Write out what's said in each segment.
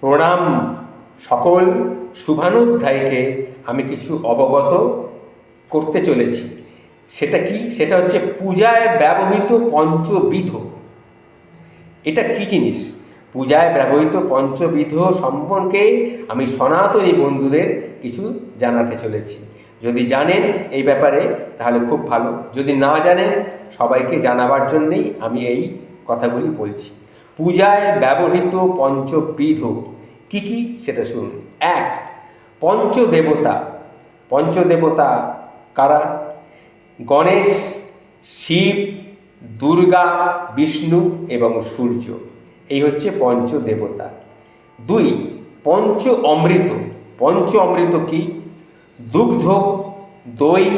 প্রণাম সকল শুভানুধ্যায়ীকে আমি কিছু অবগত করতে চলেছি। সেটা কি? সেটা হচ্ছে পূজায় ব্যবহৃত পঞ্চবিধ। এটা কি জিনিস? পূজায় ব্যবহৃত পঞ্চবিধ সম্পর্কে আমি সনাতনী বন্ধুদের কিছু জানাতে চলেছি। যদি জানেন এই ব্যাপারে, তাহলে খুব ভালো। যদি না জানেন, সবাইকে জানাবার জন্যেই আমি এই কথাগুলি বলছি। পূজায় ব্যবহৃত পঞ্চবিধ। কি কি? সেটা শুনুন। এক, পঞ্চদেবতা। পঞ্চদেবতা কারা? গণেশ, শিব, দুর্গা, বিষ্ণু এবং সূর্য। এই হচ্ছে পঞ্চদেবতা। দুই, পঞ্চ অমৃত। পঞ্চ অমৃত কি? দুগ্ধ, দই,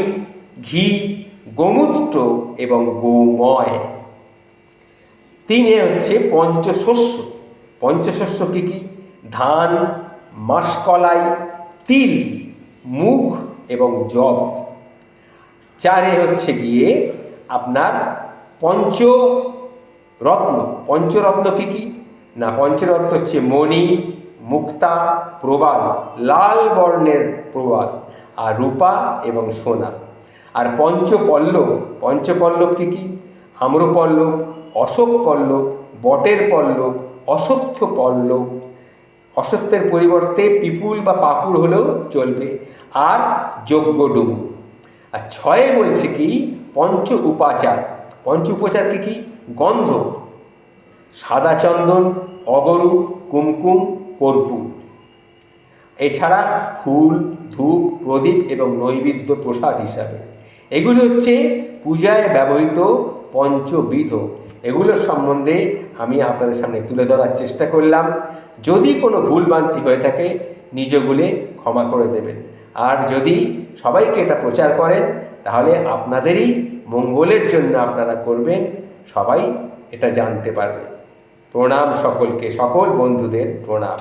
ঘি, গোমূত্র এবং গোময়। তিনে হচ্ছে পঞ্চশস্য। পঞ্চশস্য কি কি? ধান, মাসকলাই, তিল, মুগ এবং জব চারে হচ্ছে গিয়ে আপনার পঞ্চ রত্ন পঞ্চরত্ন কি কি? না, পঞ্চরত্ন হচ্ছে মণি, মুক্তা, প্রবাল, লাল বর্ণের প্রবাল আর রূপা এবং সোনা। আর পঞ্চপল্লব পঞ্চপল্লব কি কি? আম্রপল্লব অশোক পল্লব, বটের পল্লব, অসত্য পল্লব। অসত্যের পরিবর্তে পিপুল বা পাকুড় হলেও চলবে। আর যজ্ঞ ডুবু আর ছয়ে বলছে কি, পঞ্চ উপাচার। পঞ্চ উপাচার কি কি? গন্ধ। সাদা চন্দন, অগরু, কুমকুম, কর্পূর। এছাড়া ফুল, ধূপ, প্রদীপ এবং নৈবেদ্য প্রসাদ হিসাবে। এগুলি হচ্ছে পূজায় ব্যবহৃত পঞ্চবিধ। এগুলোর সম্বন্ধে আমি আপনাদের সামনে তুলে ধরার চেষ্টা করলাম। যদি কোনো ভুলভ্রান্তি হয়ে থাকে, নিজগুলে ক্ষমা করে দেবেন। আর যদি সবাইকে এটা প্রচার করেন, তাহলে আপনাদেরই মঙ্গলের জন্য আপনারা করবেন, সবাই এটা জানতে পারবে। প্রণাম সকলকে, সকল বন্ধুদের প্রণাম।